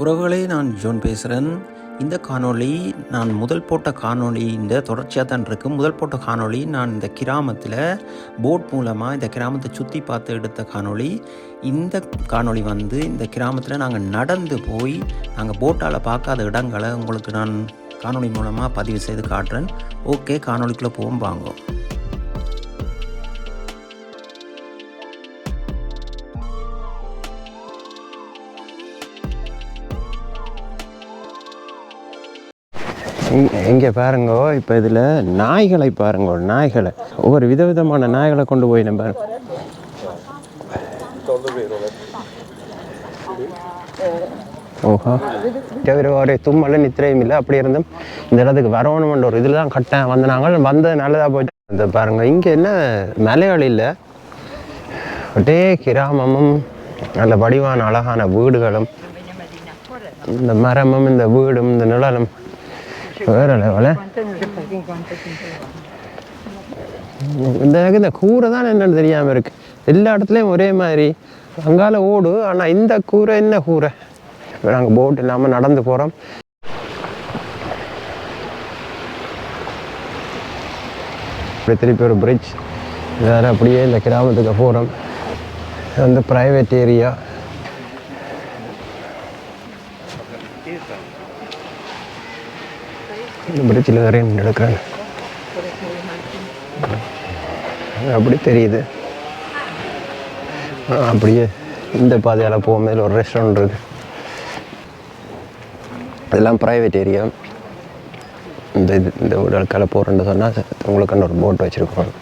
உறவுகளே நான் ஜோன் பேசுகிறேன் இந்த காணொளி நான் முதல் போட்ட காணொளி இந்த தொடர்ச்சியாக தான் இருக்குது முதல் போட்ட காணொளி நான் இந்த கிராமத்தில் போட் மூலமாக இந்த கிராமத்தை சுற்றி பார்த்து எடுத்த காணொளி. இந்த காணொளி வந்து இந்த கிராமத்தில் நாங்கள் நடந்து போய் நாங்கள் போட்டால் பார்க்காத இடங்களை உங்களுக்கு நான் காணொளி மூலமாக பதிவு செய்து காட்டுறேன். ஓகே காணொலிக்குள்ளே போகும் வாங்க. இங்கே பாருங்கோ இப்போ இதில் நாய்களை பாருங்கோ நாய்களை. ஒவ்வொரு விதவிதமான நாய்களை கொண்டு போய் நம்ம ஓஹோ. தவிர ஒரு தும்மலும் நித்திரையும் இல்லை. அப்படி இருந்தும் இந்த இடத்துக்கு வரணுமென்ற ஒரு இதில் தான் கட்டேன் வந்தனாங்க. வந்தது நல்லதாக போயிட்டு இந்த பாருங்க. இங்கே என்ன மலைகள் இல்லை. ஒட்டே கிராமமும் நல்ல வடிவான அழகான வீடுகளும். இந்த மரமும் இந்த வீடும் இந்த நிழலும் வேற லெவல இந்த எனக்கு இந்த கூரை தான் என்னன்னு தெரியாம இருக்கு. எல்லா இடத்துலையும் ஒரே மாதிரி. அங்கால ஓடு ஆனா இந்த கூரை என்ன கூரை? இப்போ நாங்கள் போட் இல்லாமல் நடந்து போகிறோம் இப்படி திருப்பி ஒரு பிரிட்ஜ் வேறு அப்படியே இந்த கிராமத்துக்கு போகிறோம் வந்து ப்ரைவேட் ஏரியா இந்த பிரிட்ஜில் வேற எடுக்கிறேன் அப்படி தெரியுது. அப்படியே இந்த பாதையால் போகும்போது ஒரு ரெஸ்டாரண்ட் இருக்கு. இதெல்லாம் ப்ரைவேட் ஏரியா இந்த இது இந்த வீடுகளுக்கால போகிறேன்னு சொன்னால் உங்களுக்கு ஒரு போட் வச்சுருக்கோம்.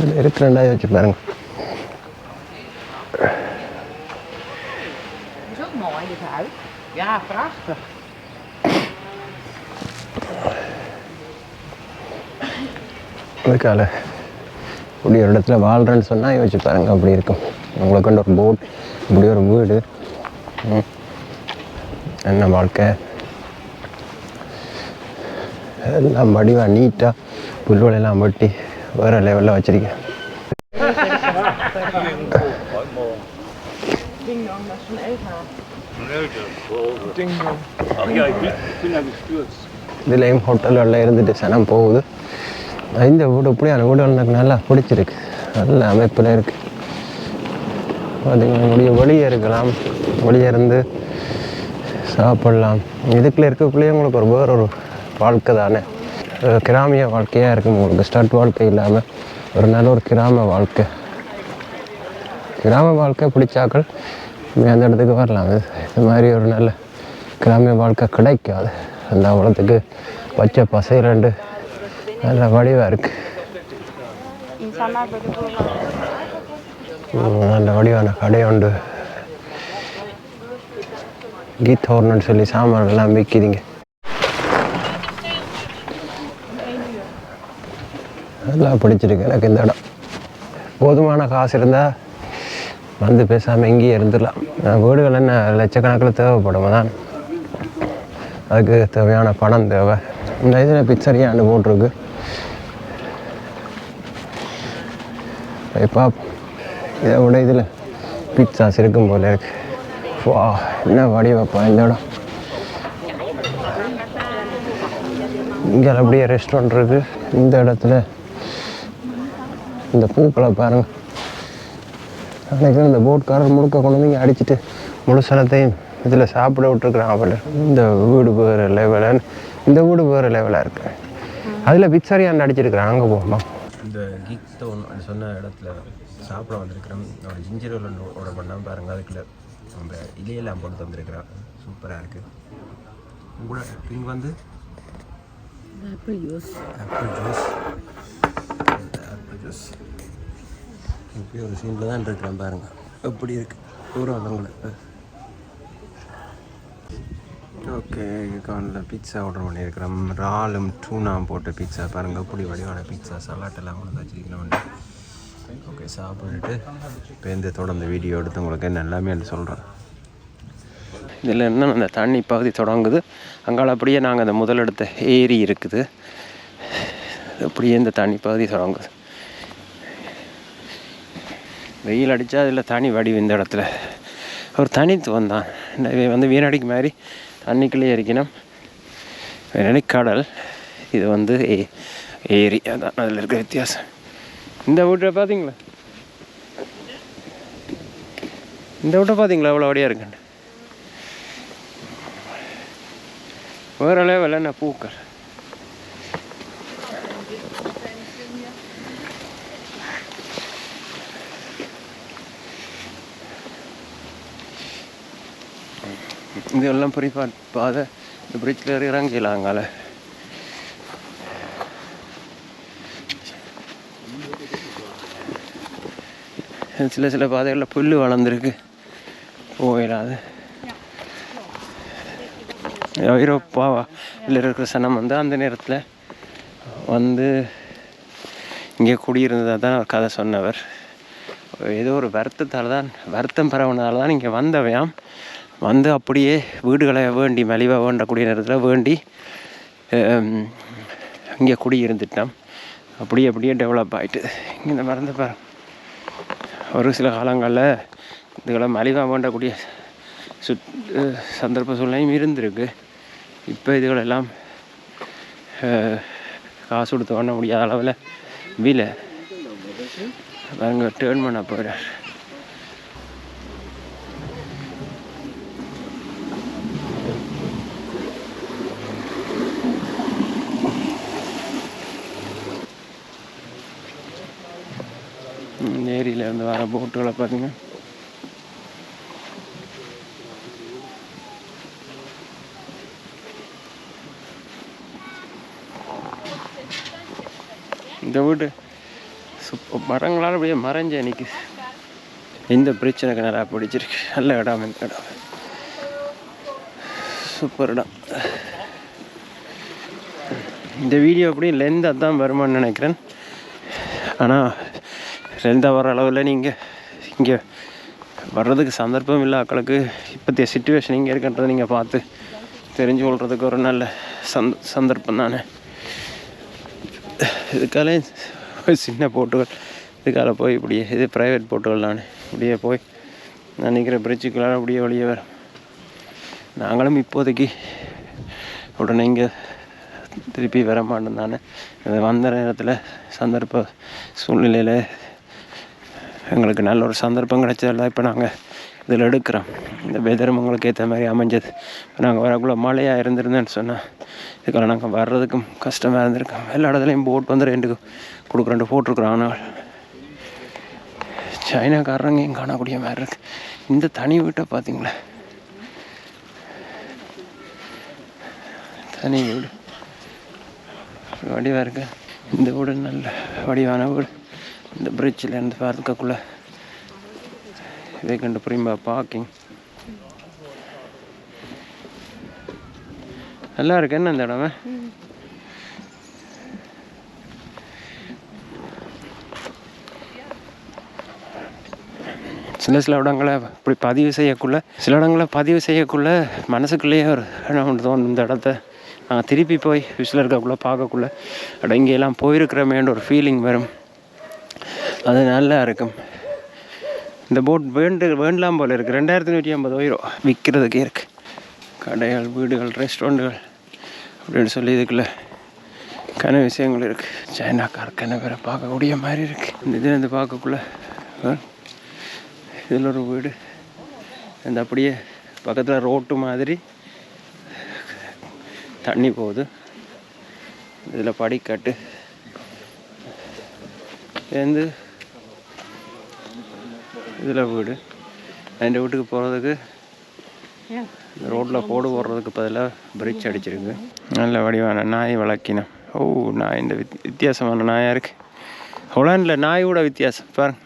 இதில் ரெண்டாயிரம் வச்சு பாருங்க. Ja, prachtig. அதுக்கால இப்படி ஒரு இடத்துல வாழ்கிறேன்னு சொன்னால் யோசிச்சு பாருங்க அப்படி இருக்கும். உங்களுக்கு வந்து ஒரு போட் இப்படி ஒரு வீடு. என்ன வாழ்க்கை? எல்லாம் வடிவாக நீட்டாக புல்வெளியெல்லாம் வெட்டி வேறு லெவலில் வச்சுருக்கேன். இதுலேயும் ஹோட்டல்களில் இருந்துட்டு சனம் போகுது. இந்த வீடு இப்படி அந்த வீடு எனக்கு நல்லா பிடிச்சிருக்கு. நல்ல அமைப்பில் இருக்குது பார்த்தீங்கன்னா முடிய வெளியே இருக்கலாம். வெளியே இருந்து சாப்பிடலாம். இதுக்குள்ளே இருக்கக்குள்ளேயே உங்களுக்கு ஒரு வேற ஒரு வாழ்க்கை தானே. கிராமிய வாழ்க்கையாக இருக்கும் உங்களுக்கு ஸ்டட் வாழ்க்கை இல்லாமல் ஒரு நல்ல ஒரு கிராம வாழ்க்கை. கிராம வாழ்க்கை பிடிச்சாக்கள் அந்த இடத்துக்கு வரலாம். இது மாதிரி ஒரு நல்ல கிராமிய வாழ்க்கை கிடைக்காது. அந்த அவ்வளோத்துக்கு பச்சை பசைரண்டு நல்ல வடிவாக இருக்குது நல்ல வடிவான கடை உண்டு. கீத் ஹோர்னு சொல்லி சாமான்கள்லாம் விற்கிதுங்க நல்லா பிடிச்சிருக்கு எனக்கு இந்த இடம். போதுமான காசு இருந்தால் வந்து பேசாமல் இங்கேயே இருந்துடலாம். வீடுகள் என்ன லட்சக்கணக்கில் தேவைப்படும் தான் அதுக்கு தேவையான பணம் தேவை. இந்த இதில் பிச்சரியாண்டு போட்டிருக்கு எப்பா இதை விட இதில் பிட்சாஸ் இருக்கும் போல இருக்கு. வா என்ன வடிவப்பா இந்த இடம். இங்கே அப்படியே ரெஸ்டாரண்ட் இருக்குது இந்த இடத்துல இந்த பூக்களை பாருங்கள் அன்றைக்கி இந்த போட்காரர் முழுக்க கொண்டு வந்து இங்கே அடிச்சுட்டு முழு சனத்தையும் இதில் சாப்பிட விட்டுருக்குறான் அவள் இந்த வீடு வேறு லெவலில் இந்த வீடு வேறு லெவலாக இருக்குது அதில் பிச்சரியாண்டு அடிச்சிருக்கிறான். அங்கே போகணும் இந்த கீத்தோன் சொன்ன இடத்துல சாப்பிட வந்திருக்கிறோம். அவன் ஜிஞ்சர் ஆர்டர் பண்ணால் பாருங்க அதுக்குள்ள நம்ம இலையெல்லாம் போட்டு தந்துருக்கிறான் சூப்பராக இருக்குது உங்களோட ட்ரிங்க் வந்து Apple juice. Apple juice apple juice இப்படி ஒரு சீனில் தான் இருக்கிறேன் பாருங்க. எப்படி இருக்கு? தூரம் உங்களுக்கு ஓகே காலில் பீட்சா ஆர்டர் பண்ணியிருக்கிறோம் ராலும் டூனா போட்ட பிட்சா பாருங்கள் புடி வடிவான பீட்சா சலாட் எல்லாம் கொண்டு வச்சுருக்கணும் ஓகே சாப்பிட்டுட்டு இப்போ எந்த தொடர்ந்து வீடியோ எடுத்து உங்களுக்கு என்ன எல்லாமே சொல்கிறேன் இதில் என்ன அந்த தண்ணி பகுதி தொடங்குது. அங்கால அப்படியே நாங்கள் அந்த முதலெடுத்த ஏரி இருக்குது. அப்படியே இந்த தண்ணி பகுதி தொடங்குது. வெயில் அடித்தா அதில் தனி வடிவு இந்த இடத்துல. ஒரு தனித்துவம் தான். இந்த வந்து வீணடிக்கு மாதிரி அன்றைக்குள்ளே இருக்கணும் வீணடி கடல்? இது வந்து ஏ ஏரி. அதான் அதில் இருக்கிற வித்தியாசம். இந்த வீட்டை பார்த்தீங்களா? இந்த வீட்டை பார்த்தீங்களா? அவ்வளோ வடியாக இருக்குன்னு. வேற லெவலில் என்ன? பூக்கள். இதெல்லாம் பெரிய பா பாதை இந்த பிரிட்ஜில் இறங்கிடலாம் அங்கால சில சில பாதைகளில் புல் வளர்ந்துருக்கு போயிடாது ஐரோப்பாவா இல்லை இருக்கிற சனம் வந்து அந்த நேரத்தில் வந்து இங்கே குடியிருந்ததாக தான் அவர் கதை சொன்னவர் ஏதோ ஒரு வருத்தத்தால் தான் வருத்தம் பரவுனதால தான் இங்கே வந்தவையாம் வந்து அப்படியே வீடுகளை வேண்டி மலிவாக வேண்டக்கூடிய நேரத்தில் வேண்டி இங்கே குடியிருந்துட்டோம். அப்படியே அப்படியே டெவலப் ஆகிட்டு இங்கே இந்த மறந்து பாரு. ஒரு சில காலங்களில் இதுகளை மலிவாக வேண்டக்கூடிய சுத் சந்தர்ப்ப சூழ்நிலையும் இருந்திருக்கு. இப்போ இதுகளெல்லாம் காசு கொடுத்து வாங்க முடியாத அளவில் விலை. பாருங்க டேர்ன் பண்ண போகிறார் ஏரியில இருந்து வர போட்டுகளை பார்த்தீங்க இந்த வீடு சூப்பர் மரங்களால் அப்படியே மறைஞ்ச நிற்குது இந்த பிரிட்ஜ் எனக்கு நல்லா பிடிச்சிருக்கு. நல்ல இடம் இந்த இடம். சூப்பர் இடம். இந்த வீடியோ அப்படியே லென்த்தாக தான் வருமான்னு நினைக்கிறேன். ஆனால் லென்த்தாக வர அளவில் நீங்கள் இங்கே வர்றதுக்கு சந்தர்ப்பம் இல்லை. அக்களுக்கு இப்போத்திய சுச்சுவேஷன் இங்கே இருக்கின்றதை நீங்கள் பார்த்து தெரிஞ்சு கொள்றதுக்கு ஒரு நல்ல சந்த சந்தர்ப்பம் தானே. இதுக்காலே சின்ன போட்டுகள். இதுக்கால போய் இப்படியே இது ப்ரைவேட் போட்டுகள் தானே. இப்படியே போய் நான் நிற்கிற பிரிட்ஜுக்குள்ளார அப்படியே வெளியே வரும். நாங்களும் இப்போதைக்கு உடனே இங்கே திருப்பி வர மாட்டேன் தானே. வந்த நேரத்தில் சந்தர்ப்ப சூழ்நிலையில் எங்களுக்கு நல்ல ஒரு சந்தர்ப்பம் கிடைச்சதில்ல இப்போ நாங்கள் இதில் எடுக்கிறோம். இந்த வெதரும் உங்களுக்கு ஏற்ற மாதிரி அமைஞ்சது. இப்போ நாங்கள் வரக்குள்ள மழையாக இருந்திருந்தேன்னு சொன்னால் இதுக்கெல்லாம் நாங்கள் வர்றதுக்கும் கஷ்டமாக இருந்திருக்கோம். எல்லா இடத்துலையும் போட் வந்து ரெண்டு கொடுக்குறேன்ட்டு போட்டிருக்குறோம். ஆனால் சைனாக்காரங்க இங்கே காணக்கூடிய மாதிரி இருக்குது இந்த தனி வீட்டை பார்த்தீங்களா? தனி வீடு. வடிவாக இருக்கு. இந்த வீடு நல்ல வடிவான வீடு. இந்த பிரிட்ஜில் இருந்து பார்க்கக்குள்ள வேகண்ட் பிரிம்பா பார்க்கிங் நல்லா இருக்கு. என்ன இந்த இடமே? சில சில இடங்களை இப்படி பதிவு செய்யக்குள்ள சில இடங்களை பதிவு செய்யக்குள்ள மனசுக்குள்ளேயே ஒரு என்ன ஒன்று தோணும். இந்த இடத்த நாங்கள் திருப்பி போய் விசில் இருக்கக்குள்ள பார்க்கக்குள்ள. அட இங்கெல்லாம் போயிருக்கிறமேன்ற ஒரு ஃபீலிங் வரும். அது நல்லா இருக்கும். இந்த போட் வேண்டு வேண்டலாம் போல் இருக்குது ரெண்டாயிரத்தி நூற்றி ஐம்பது உயிரோ விற்கிறதுக்கே இருக்குது கடைகள் வீடுகள் ரெஸ்டாரண்ட்டுகள் அப்படின்னு சொல்லி இதுக்குள்ள கன விஷயங்கள் இருக்குது சைனாக்கார் கன பேரை பார்க்கக்கூடிய மாதிரி இருக்குது இந்த இதில் இருந்து பார்க்கக்குள்ள இதில் ஒரு வீடு. இந்த அப்படியே பக்கத்தில் ரோட்டு மாதிரி தண்ணி போகுது. இதில் படிக்கட்டு. சேர்ந்து இதில் வீடு. என் வீட்டுக்கு போகிறதுக்கு ரோட்டில் போடு போடுறதுக்கு பதிலாக பிரிட்ஜ் அடிச்சிருக்கு. நல்ல வடிவான நாய் வளர்க்கினேன் ஓ நாய் இந்த வித் வித்தியாசமான நாயாக இருக்கு. ஹொலாண்டில் நாயோட வித்தியாசம் பாருங்க.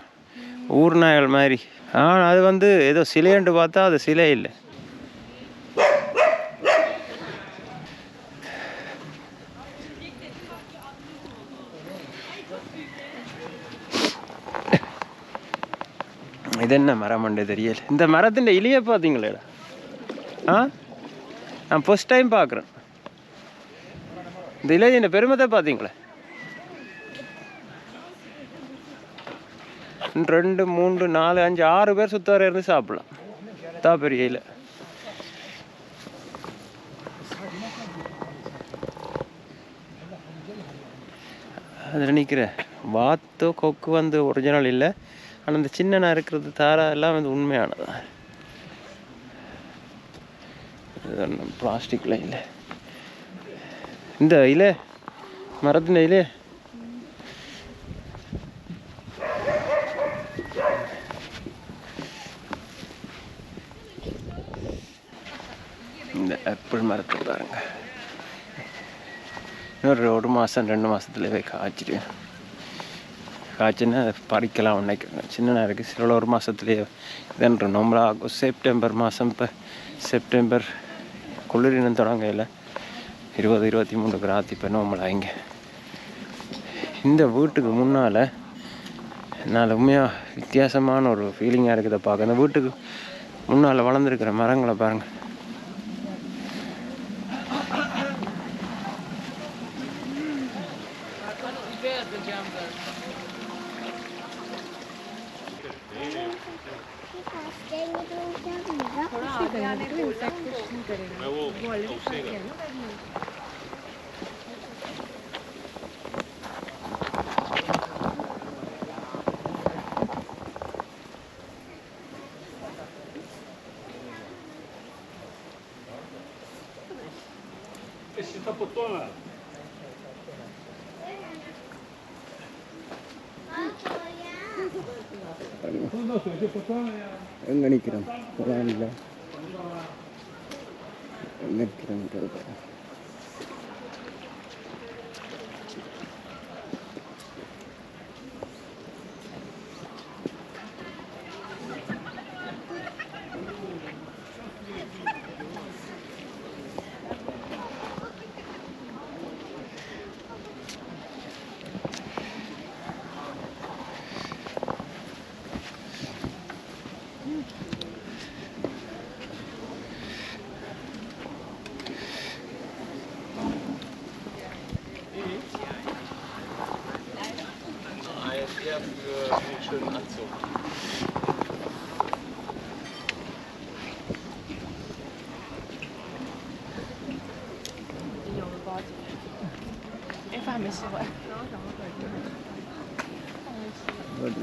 ஊர் நாய்கள் மாதிரி. ஆனால் அது வந்து ஏதோ சிலைன்ட்டு பார்த்தா அது சிலை இல்லை. இது என்ன மரம் மண்டே தெரியல. இந்த மரத்தின் இலைய பார்த்தீங்களேடா. ஆ? நான் ஃபர்ஸ்ட் டைம் பார்க்குறேன். இந்த இலையின் பெருமத்தை பார்த்தீங்களே? ரெண்டு மூன்று நாலு அஞ்சு ஆறு பேர் சுத்தார இருந்து சாப்பிடலாம். அத்தா பெரிய இல்லை அதில் நிற்கிற வாத்தோ கொக்கு வந்து ஒரிஜினல் இல்லை. ஆனால் இந்த சின்ன இருக்கிறது தாரா எல்லாம் வந்து உண்மையானது? பிளாஸ்டிக்ல இல்லை இந்த இல மரத்தின் இலை. இந்த ஆப்பிள் மரத்தை பாருங்க. இன்னொரு ஒரு மாதம் ரெண்டு மாதத்துலேயே காய்ச்சிடும். காய்ச்சின்னா பறிக்கலாம் நினைக்கிறேன் சின்ன இருக்குது சில ஒரு மாதத்துலேயே இதன்ற நம்மளா ஆகும் செப்டம்பர் மாதம் இப்போ செப்டம்பர் குளிரினம் தொடங்கையில் இருபது இருபத்தி மூணு கிராத்தி இப்போ நம்மளா இங்கே. இந்த வீட்டுக்கு முன்னால் என்னால் உண்மையாக வித்தியாசமான ஒரு ஃபீலிங்காக இருக்குதை பார்க்க இந்த வீட்டுக்கு முன்னால் வளர்ந்துருக்கிற மரங்களை பாருங்கள் मिड किलोमीटर पर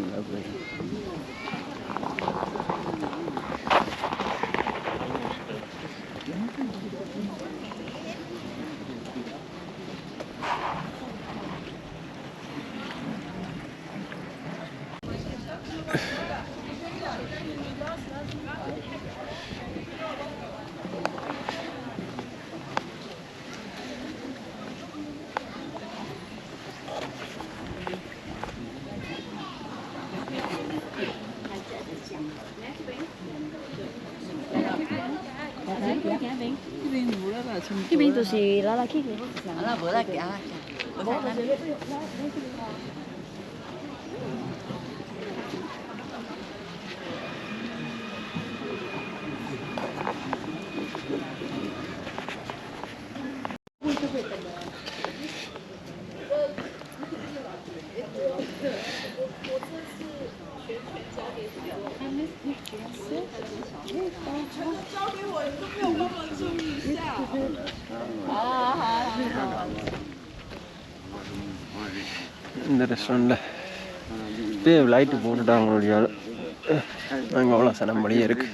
lovely. pintu si lalaki. Alah, boleh lagi. Alah, boleh. இந்த ரெஸ்டாரண்ட்டில் இப்போயே லைட்டு போட்டுட்டாங்க முடியாது அங்கே அவ்வளோ சனம் மணியே இருக்கு.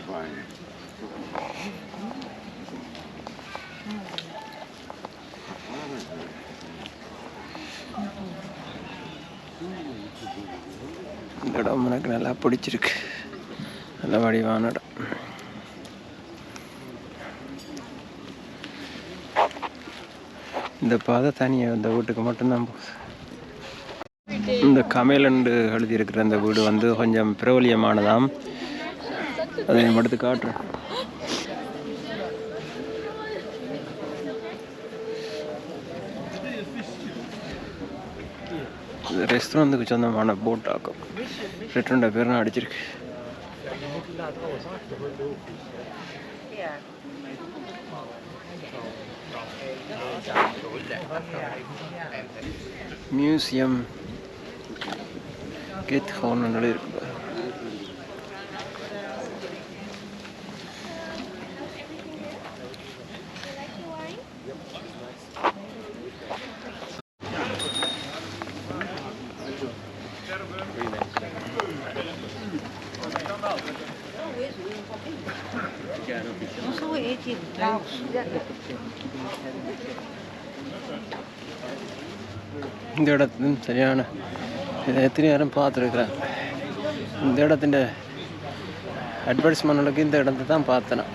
இந்த இடம் எனக்கு நல்லா பிடிச்சிருக்கு. நல்ல வடிவான இடம். இந்த பாதை தனியாக இந்த வீட்டுக்கு மட்டும்தான் போகுது. இந்த கமேலண்டு எழுதியிருக்கிற அந்த வீடு வந்து கொஞ்சம் பிரபலியமானதாம். அதை நான் எடுத்து காட்டுறேன் ரெஸ்டாரண்ட்டுக்கு சொந்தமான போட் ஆக்கும். ரெண்டு பேர் நான் அடிச்சிருக்கு? Museum Git gewoon naar de leerkracht. இந்த இடத்தும் சரியான இதை எத்தனை நேரம் பார்த்துருக்குறேன் இந்த இடத்தின் அட்வர்டைஸ்மெண்ட்டுக்கு இந்த இடத்தை தான் பார்த்தேன்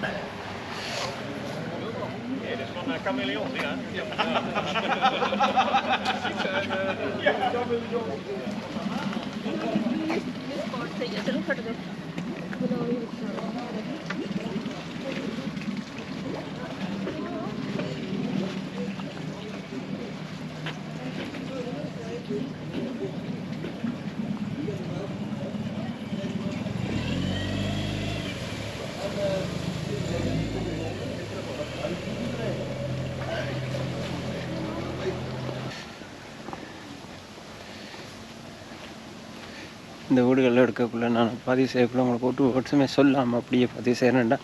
வீடுகளில் எடுக்கக்குள்ள நான் பதிவு செய்யக்குள்ள உங்களை போட்டு வருஷமே சொல்லாமல் அப்படியே பதிவு செய்கிறேன்டா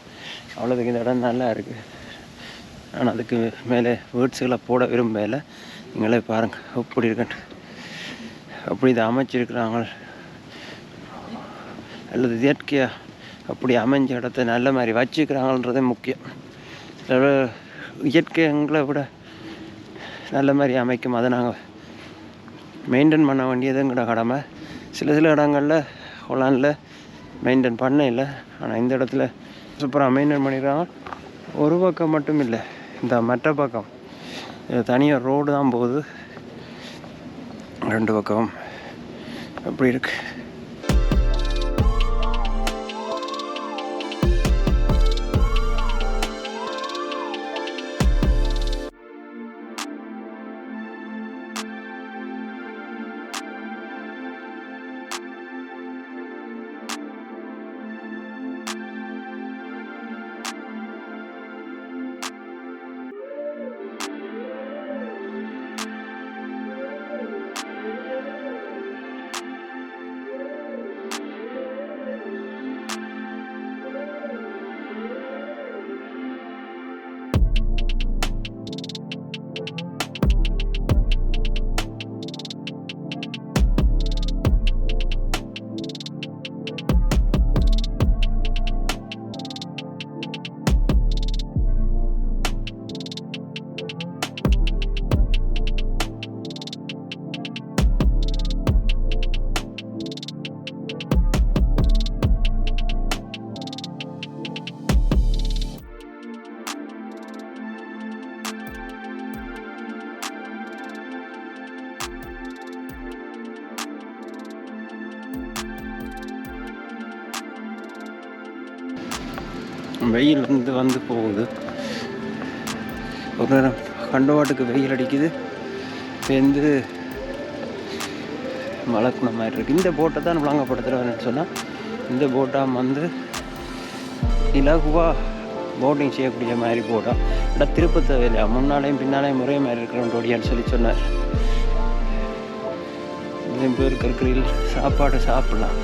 அவ்வளோதுக்கு இந்த இடம் நல்லா இருக்குது நான் அதுக்கு மேலே வேர்ட்ஸுகளை போட விரும்பல. நீங்களே பாருங்கள் எப்படி இருக்கேன் அப்படி இதை அமைச்சிருக்கிறாங்க. அல்லது இயற்கையாக அப்படி அமைஞ்ச இடத்த நல்ல மாதிரி வச்சுக்கிறாங்கன்றதே முக்கியம். சில இயற்கைங்களை இயற்கை எங்களை விட நல்ல மாதிரி அமைக்கும். அதை நாங்கள் மெயின்டைன் பண்ண வேண்டியதுங்கிற கடமை. சில சில இடங்களில் ஹொலாண்டில் மெயின்டைன் பண்ண இல்லை ஆனால் இந்த இடத்துல சூப்பராக மெயின்டைன் பண்ணிடுறாங்க. ஒரு பக்கம் மட்டும் இல்லை இந்த மற்ற பக்கம். இது தனியாக ரோடு தான் போகுது. ரெண்டு பக்கம் அப்படி இருக்கு. வெயில் வந்து வந்து போகுது. ஒரு நேரம் கண்டவாட்டுக்கு வெயில் அடிக்குது. வந்து மழக்குன மாதிரி இருக்குது இந்த போட்டை தான் விளங்கப்படுத்துகிறேன்னு சொன்னால் இந்த போட்டாக வந்து இலகுவாக போட்டிங் செய்யக்கூடிய மாதிரி போட்டால் ஆனால் திருப்ப தேவையில்லையா முன்னாலேயும் பின்னாலேயும் ஒரே மாதிரி இருக்கிறோம் சொல்லி சொன்னார். இதன் பேர் கற்கையில் சாப்பாடு சாப்பிட்லாம்.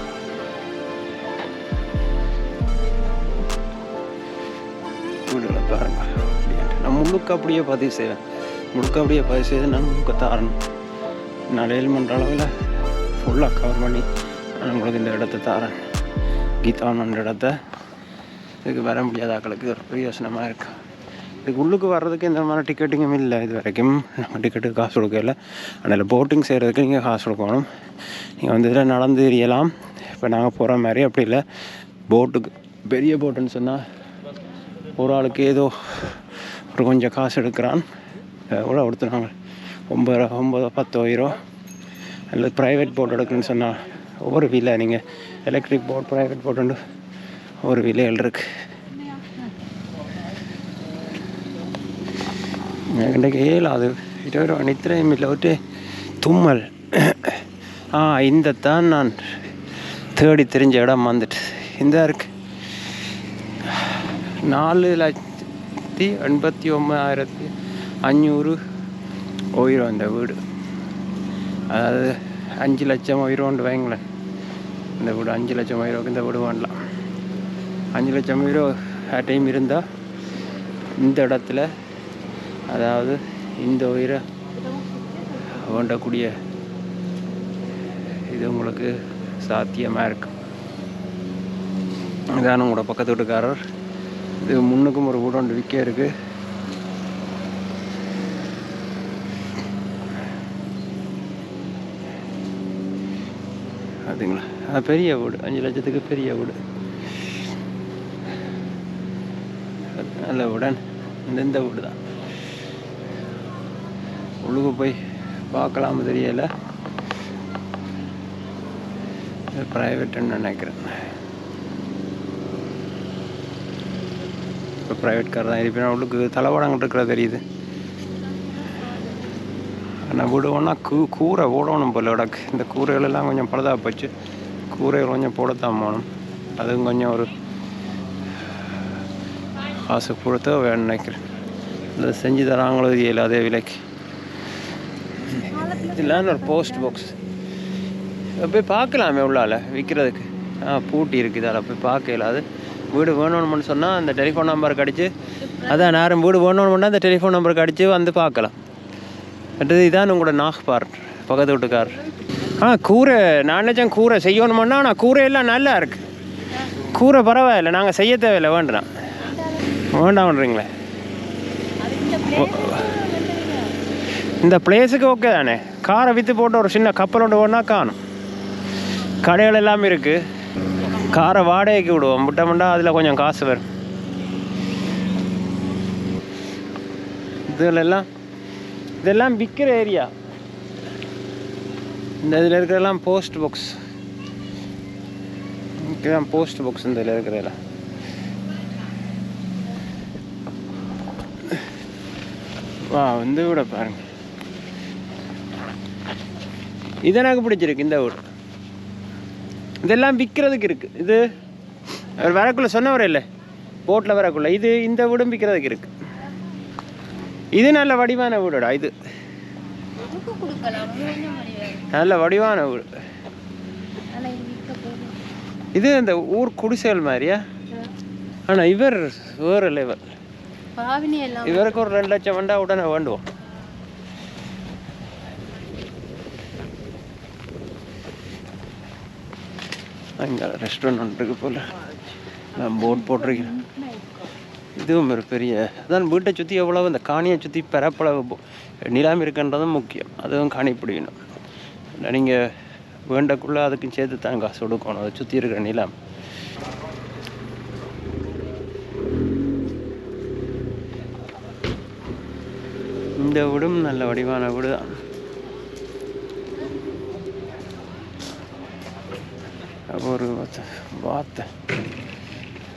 நான் முழுக்க அப்படியே பதிவு செய்வேன். முழுக்க அப்படியே பதிவு செய்து நான் முழுக்க தாரணும். நான் மன்ற அளவில் ஃபுல்லாக கவர் பண்ணி நான் உங்களுக்கு இந்த இடத்த தாரேன். கீதானன்ற இடத்த. இதுக்கு வர முடியாத ஆக்களுக்கு ஒரு பிரயோசனமாக இருக்குது இதுக்கு உள்ளுக்கு வர்றதுக்கு எந்த மாதிரி டிக்கெட்டிங்கும் இல்லை. இது வரைக்கும் நம்ம டிக்கெட்டுக்கு காசு கொடுக்கல. அதனால் போட்டிங் செய்கிறதுக்கு நீங்கள் காசு கொடுக்கணும். நீங்கள் வந்து இதில் நடந்து எரியலாம். இப்போ நாங்கள் போகிற மாதிரி அப்படி இல்லை. போட்டுக்கு பெரிய போட்டுன்னு சொன்னால் ஒரு ஆளுக்கு ஏதோ ஒரு கொஞ்சம் காசு எடுக்கிறான். எவ்வளோ கொடுத்துனாங்க ஒம்பது ஒம்பது பத்தாயிரம் அல்லது ப்ரைவேட் போட் எடுக்குன்னு சொன்னால் ஒவ்வொரு வீலை நீங்கள் எலக்ட்ரிக் போட் ப்ரைவேட் போட்டு ஒவ்வொரு வீலைகள் இருக்கு. இன்றைக்கு ஏலாது இருபது நித்திரையும் இல்லை ஒரு தும்மல். ஆ இந்த தான் நான் தேடி தெரிஞ்ச இடம் வந்துட்டு. இந்த இருக்கு. நாலு லட்சத்தி எண்பத்தி ஒம்பதாயிரத்தி அஞ்சூறு உயிரும் இந்த வீடு. அதாவது அஞ்சு லட்சம் உயிரோண்டு வைங்களேன். இந்த வீடு அஞ்சு லட்சம் உயிரோக்கு இந்த வீடு வாங்கலாம் அஞ்சு லட்சம் உயிரோ டைம் இருந்தால் இந்த இடத்துல அதாவது இந்த உயிரை வேண்டக்கூடிய இது உங்களுக்கு சாத்தியமாக இருக்கும். இதான் உங்களோட பக்கத்து வீட்டுக்காரர். இது முன்னுக்கும் ஒரு வீடு ஒன்று விற்க இருக்கு. அதுங்களா? அது பெரிய வீடு. அஞ்சு லட்சத்துக்கு பெரிய வீடு. நல்ல வீடன் இந்த இந்த வீடு தான் உள்ளுக்கு போய் பார்க்கலாம் தெரியல. ப்ரைவேட்டுன்னு நினைக்கிறேன் இப்போ ப்ரைவேட் கார் தான். இருப்பினா அவளுக்கு தலைவாடங்கிட்டு இருக்கிற தெரியுது. ஆனால் விடுவோன்னா கூ கூரை ஓடணும் போல உடக்கு இந்த கூரைகளெல்லாம் கொஞ்சம் பழுதாக போச்சு. கூரைகள் கொஞ்சம் போடத்தான் போகணும். அதுவும் கொஞ்சம் ஒரு காசு கொடுத்து வேணும் நினைக்கிறேன். இல்லை செஞ்சு தராங்களோ இல்லை அதே விலைக்கு. இதெல்லாம் ஒரு போஸ்ட் பாக்ஸ் போய் பார்க்கலாமே உள்ளால விற்கிறதுக்கு ஆ பூட்டி இருக்குது அதில் போய் பார்க்கல அது வீடு வேணும்னு சொன்னால் அந்த டெலிஃபோன் நம்பருக்கு அடித்து அதான் நேரம் வீடு வேணும்னு அந்த டெலிஃபோன் நம்பருக்கு அடித்து வந்து பார்க்கலாம். அடுத்தது இதான் உங்களோட நாக்பார் பக்கத்து வீட்டுக்கார் ஆ கூரை நான் நினச்சேன் கூரை செய்யணுமோன்னா ஆனால் கூரையெல்லாம் நல்லா இருக்கு. கூரை பரவாயில்லை நாங்கள் செய்ய தேவையில்லை வேண்டாம். வேண்டாம்ன்றீங்களே? இந்த பிளேஸுக்கு ஓகே தானே? காரை விற்று போட்டு ஒரு சின்ன கப்பல் ஒன்று ஒன்றா காணும். கடைகள் எல்லாமே இருக்குது காரை வாடகைக்கு விடுவோம். முட்டை முட்டா அதில் கொஞ்சம் காசு வரும். இதில் எல்லாம் இதெல்லாம் விற்கிற ஏரியா இந்த இதில் இருக்கிறதெல்லாம் போஸ்ட் பாக்ஸ் இதுதான் போஸ்ட் பாக்ஸ் இந்த இதில் இருக்கிறதெல்லாம். வா வந்து விட பாருங்க. இது எனக்கு பிடிச்சிருக்கு இந்த வீடு இதெல்லாம் விற்கிறதுக்கு இருக்கு. இது வரக்குள்ள சொன்னவர் இல்லை. போட்டில் வரக்குள்ள. இது இந்த வீடும் விற்கிறதுக்கு இருக்கு. இது நல்ல வடிவான வீடுடா இது. நல்ல வடிவான வீடு. இது இந்த ஊர் குடிசைகள் மாதிரியா? ஆனால் இவர் வேறு லெவல் இவருக்கு ஒரு ரெண்டு லட்சம் வந்தா உடனே வேண்டுவோம். அங்கே ரெஸ்டாரண்ட் ஒன்று இருக்கு போல். நான் போர்ட் போட்டிருக்கேன். இதுவும் ஒரு பெரிய அதான் வீட்டை சுற்றி எவ்வளவு இந்த காணியை சுற்றி பரப்பளவு போ- நிலம் இருக்குன்றதும் முக்கியம். அதுவும் காணி பிடிக்கணும் நீங்கள் வேண்டக்குள்ளே அதுக்கும் சேர்த்து தான் காசு கொடுக்கணும் அதை சுற்றி இருக்கிற நிலம். இந்த வீடும் நல்ல வடிவான வீடு தான் ஒரு வார்த்தை-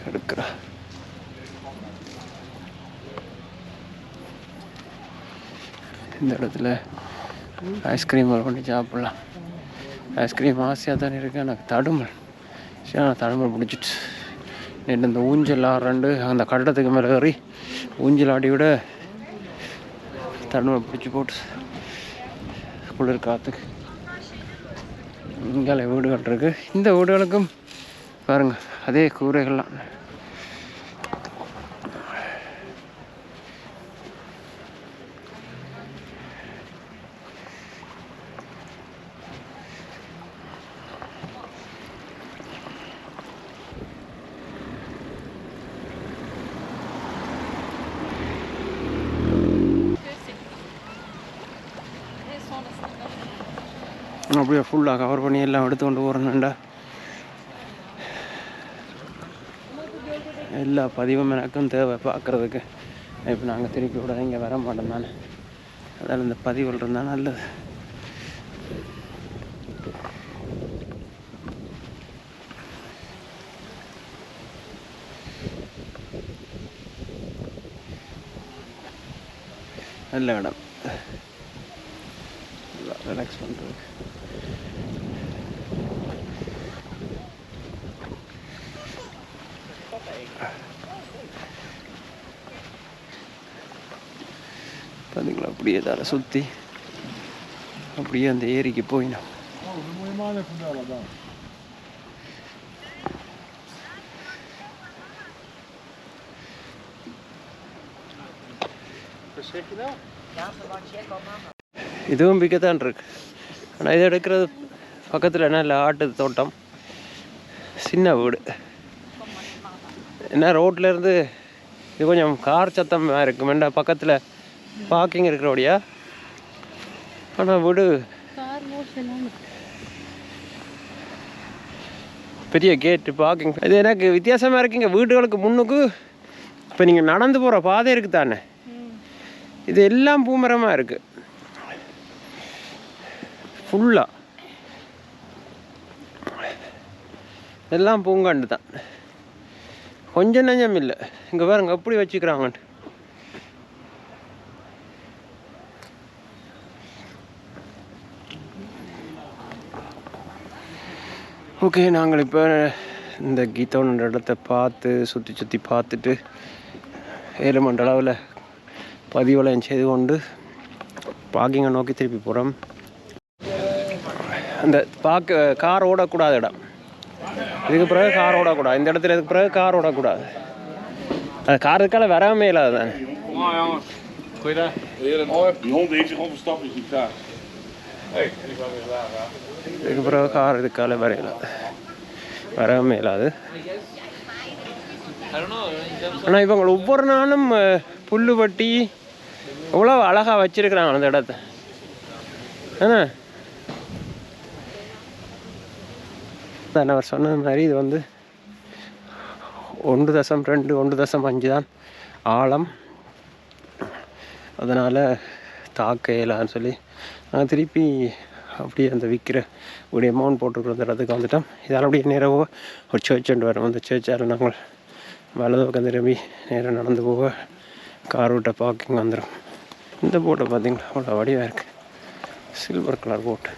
எடுக்கிறா. இந்த இடத்துல ஐஸ்கிரீம் பண்ணி சாப்பிட்லாம். ஐஸ்கிரீம் ஆசையாக தானே இருக்கேன் எனக்கு தடுமல். சரி நான் தடுமல் பிடிச்சிட்டு. நேற்று இந்த ஊஞ்சல் ரெண்டு அந்த கட்டடத்துக்கு மேலே ஏறி ஊஞ்சல் ஆடி விட தடுமை பிடிச்சி போட்டு குளிர் காற்றுக்கு இங்கே வீடுகள் இருக்கு இந்த வீடுகளுக்கும் பாருங்கள் அதே கூரைகள்லாம். அப்படியே ஃபுல்லாக கவர் பண்ணி எல்லாம் எடுத்து கொண்டு போகிறேன்டா எல்லா பதிவும் எனக்கும் தேவை பார்க்குறதுக்கு. இப்போ நாங்கள் திருப்பி விட இங்கே வர மாட்டோம் தானே அதால் இந்த பதிவுகள் இருந்தால் நல்லது. நல்ல இடம். ரிலாக்ஸ் பண்ணுறது பார்த்தீங்களா அப்படியே தலை சுற்றி அப்படியே அந்த ஏரிக்கு போயினோம். இதுவும் பிக்கத்தான் இருக்கு. ஆனால் இது எடுக்கிறது பக்கத்தில் நல்ல ஆட்டு தோட்டம். சின்ன வீடு. என்ன ரோட்லேருந்து இது கொஞ்சம் கார் சத்தமாக இருக்கும் வேண்டா பக்கத்தில் பார்க்கிங் இருக்கிறபடியா ஆனால் வீடு. பெரிய கேட்டு பார்க்கிங் இது எனக்கு வித்தியாசமாக இருக்குங்க. வீடுகளுக்கு முன்னுக்கு இப்போ நீங்கள் நடந்து போகிற பாதை இருக்குது தானே இது எல்லாம் பூமரமாக இருக்குது ஃபுல்லாக எல்லாம் பூங்காண்டு தான் கொஞ்சம் நஞ்சம் இல்லை. இங்கே பாருங்க எப்படி வச்சுக்கிறாங்கன்ட்டு. ஓகே நாங்கள் இப்போ இந்த கீதோன்ற இடத்த பார்த்து சுற்றி சுற்றி பார்த்துட்டு ஏழு மண்ட அளவில் பதிவளையம் செய்து கொண்டு பார்க்கிங்கை நோக்கி திருப்பி போகிறோம் அந்த பார்க்க கார் ஓடக்கூடாத இடம். இதுக்கு பிறகு கார் ஓடக்கூடாது. இந்த இடத்துல இதுக்கு பிறகு கார் ஓடக்கூடாது. அது கார் இருக்கால வராமே இல்லாத தானே. Die hond heeft zich overstapt, is niet klaar. இதுக்கு பிறகு கார் இதுக்கால வரையல. வரவே இல்லாது. ஆனால் இவங்க ஒவ்வொரு நாளும் புல்லு வட்டி எவ்வளோ அழகாக வச்சுருக்குறாங்க அந்த இடத்த. என்ன அவர் சொன்ன மாதிரி இது வந்து ஒன்று தசம் ரெண்டு ஒன்று தசம் அஞ்சு தான் ஆழம். அதனால் தாக்க இயலான்னு சொல்லி நாங்கள் திருப்பி அப்படியே அந்த விற்கிற ஒரு அமௌண்ட் போட்டிருக்கிற அந்த இடத்துக்கு வந்துட்டோம். இதால் அப்படியே நேராக ஒரு சர்ச் ஒன்று வரும். அந்த சர்ச்சால் நாங்கள் வலது பக்கம் திரும்பி நேராக நடந்து போக கார் விட்ட பார்க்கிங் வந்துடும் இந்த போட்டை பார்த்தீங்களா அவ்வளோ வடிவாக இருக்குது சில்வர் கலர் போட்டு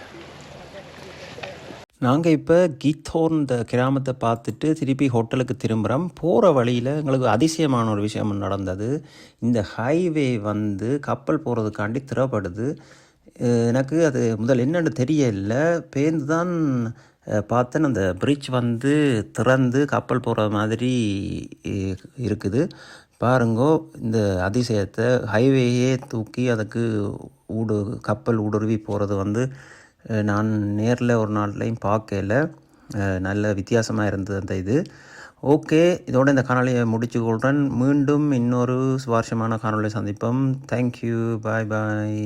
நாங்கள் இப்போ கீத்தோர்ன் இந்த கிராமத்தை பார்த்துட்டு திருப்பி ஹோட்டலுக்கு திரும்புகிறோம் போகிற வழியில் எங்களுக்கு அதிசயமான ஒரு விஷயம் நடந்தது. இந்த ஹைவே வந்து கப்பல் போகிறதுக்காண்டி திறப்படுது. எனக்கு அது முதல் என்னென்னு தெரியல. பேர்ந்து தான் பார்த்தேன். அந்த பிரிட்ஜ் வந்து திறந்து கப்பல் போகிற மாதிரி இருக்குது. பாருங்கோ இந்த அதிசயத்தை. ஹைவேயே தூக்கி அதுக்கு ஊடு கப்பல் ஊடுருவி போகிறது வந்து நான் நேரில் ஒரு நாள்லையும் பார்க்கல. நல்ல வித்தியாசமாக இருந்தது அந்த இது. ஓகே இதோட இந்த காணொலியை முடிச்சு கொள்கிறேன் மீண்டும் இன்னொரு சுவாரஸ்யமான காணொலியை சந்திப்போம். Thank you bye bye